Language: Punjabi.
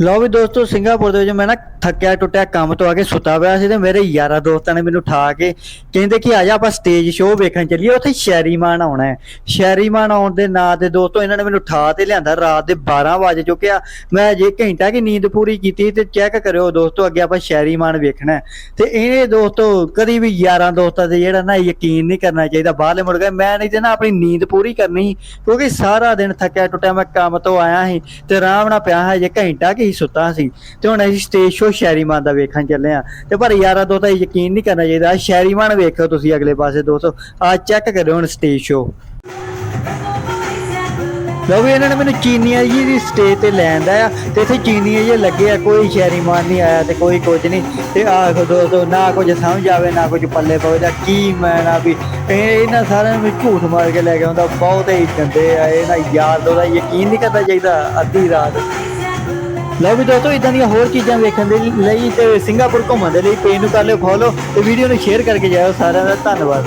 ਲਓ ਵੀ ਦੋਸਤੋ ਸਿੰਗਾਪੁਰ ਦੇ ਵਿੱਚ ਮੈਂ ਨਾ ਥੱਕਿਆ ਟੁੱਟਿਆ ਕੰਮ ਤੋਂ ਆ ਕੇ ਸੁੱਤਾ ਪਿਆ ਸੀ ਤੇ ਮੇਰੇ ਯਾਰਾਂ ਦੋਸਤਾਂ ਨੇ ਮੈਨੂੰ ਉਠਾ ਕੇ ਕਹਿੰਦੇ ਕਿ ਆ ਆਪਾਂ ਸਟੇਜ ਸ਼ੋਅ ਵੇਖਣ ਚੱਲੀਏ ਉੱਥੇ ਸ਼ੈਰੀਮਾਨ ਆਉਣਾ ਹੈ। ਸ਼ੈਰੀਮਾਨ ਆਉਣ ਦੇ ਨਾਂ ਤੇ ਦੋਸਤੋ ਇਹਨਾਂ ਨੇ ਮੈਨੂੰ ਉਠਾ ਤੇ ਲਿਆਂਦਾ ਰਾਤ ਦੇ 12 ਵਜੇ ਚੁੱਕਿਆ ਮੈਂ ਜੇ ਘੰਟਾ ਕੀ ਨੀਂਦ ਪੂਰੀ ਕੀਤੀ ਤੇ ਚੈੱਕ ਕਰਿਓ ਦੋਸਤੋ ਅੱਗੇ ਆਪਾਂ ਸ਼ੈਰੀਮਾਨ ਵੇਖਣਾ ਤੇ ਇਹ ਦੋਸਤੋ ਕਦੀ ਵੀ ਯਾਰਾਂ ਦੋਸਤਾਂ ਤੇ ਜਿਹੜਾ ਨਾ ਯਕੀਨ ਨਹੀਂ ਕਰਨਾ ਚਾਹੀਦਾ ਬਾਹਰਲੇ ਮੁੜ ਗਏ ਮੈਂ ਨਹੀਂ ਤੇ ਨਾ ਆਪਣੀ ਨੀਂਦ ਪੂਰੀ ਕਰਨੀ ਸੀ, ਕਿਉਂਕਿ ਸਾਰਾ ਦਿਨ ਥੱਕਿਆ ਟੁੱਟਿਆ ਮੈਂ ਕੰਮ ਤੋਂ ਆਇਆ ਸੀ ਤੇ ਆਰਾਮ ਨਾਲ ਪਿਆ ਹਾਂ ਜੇ ਘੰਟਾ ਕੀ ਸੁੱਤਾ ਸੀ। ਤੇ ਹੁਣ ਅਸੀਂ ਸਟੇਜ ਸ਼ੋਅ ਸ਼ੈਰੀਮਾਨ ਦਾ ਵੇਖਣ ਚੱਲੇ ਆ। ਤੇ ਪਰ ਯਾਰਾਂ ਦੋਸਤਾਂ ਯਕੀਨ ਨਹੀਂ ਕਰਨਾ ਚਾਹੀਦਾ। ਆਹ ਸ਼ੈਰੀਮਾਨ ਵੇਖੋ ਤੁਸੀਂ ਅਗਲੇ ਪਾਸੇ, ਦੋਸਤੋ। ਆ ਚੈੱਕ ਕਰਿਓ ਹੁਣ ਸਟੇਜ ਸ਼ੋਅ ਲਓ ਵੀ ਇਹਨਾਂ ਨੇ ਮੈਨੂੰ ਚੀਨੀਆ ਜੀ ਦੀ ਸਟੇਜ ਤੇ ਲੈਂਦਾ ਆ। ਤੇ ਇੱਥੇ ਚੀਨੀਆ ਜੀ ਲੱਗੇ ਆ, ਕੋਈ ਸ਼ੈਰੀਮਾਨ ਨਹੀਂ ਆਇਆ ਤੇ ਕੋਈ ਕੁਝ ਨਹੀਂ। ਤੇ ਆਖੋ ਦੋਸਤੋ, ਨਾ ਕੁਝ ਸਮਝ ਆਵੇ, ਨਾ ਕੁਝ ਪੱਲੇ ਪਵੇ ਦਾ ਕੀ ਮੈਂ ਨਾ ਵੀ ਇਹਨਾਂ ਸਾਰਿਆਂ ਨੂੰ ਝੂਠ ਮਾਰ ਕੇ ਲੈ ਕੇ ਆਉਂਦਾ। ਬਹੁਤ ਹੀ ਗੰਦੇ ਆ। ਇਹਨਾਂ ਨਾ ਯਾਰ ਦੋਦਾ ਯਕੀਨ ਨਹੀਂ ਕਰਨਾ ਚਾਹੀਦਾ ਅੱਧੀ ਰਾਤ। ਲਓ ਵੀ ਦੋਸਤੋ, ਇਦਾਂ ਦੀਆਂ ਹੋਰ ਚੀਜ਼ਾਂ ਵੇਖਣ ਦੇ ਲਈ ਤੇ ਸਿੰਗਾਪੁਰ ਘੁੰਮਣ ਦੇ ਲਈ ਪੇਜ ਨੂੰ ਕਰ ਲਿਓ ਫੋਲੋ ਤੇ ਵੀਡੀਓ ਨੂੰ ਸ਼ੇਅਰ ਕਰਕੇ ਜਾਇਓ ਸਾਰਿਆਂ ਦਾ ਧੰਨਵਾਦ।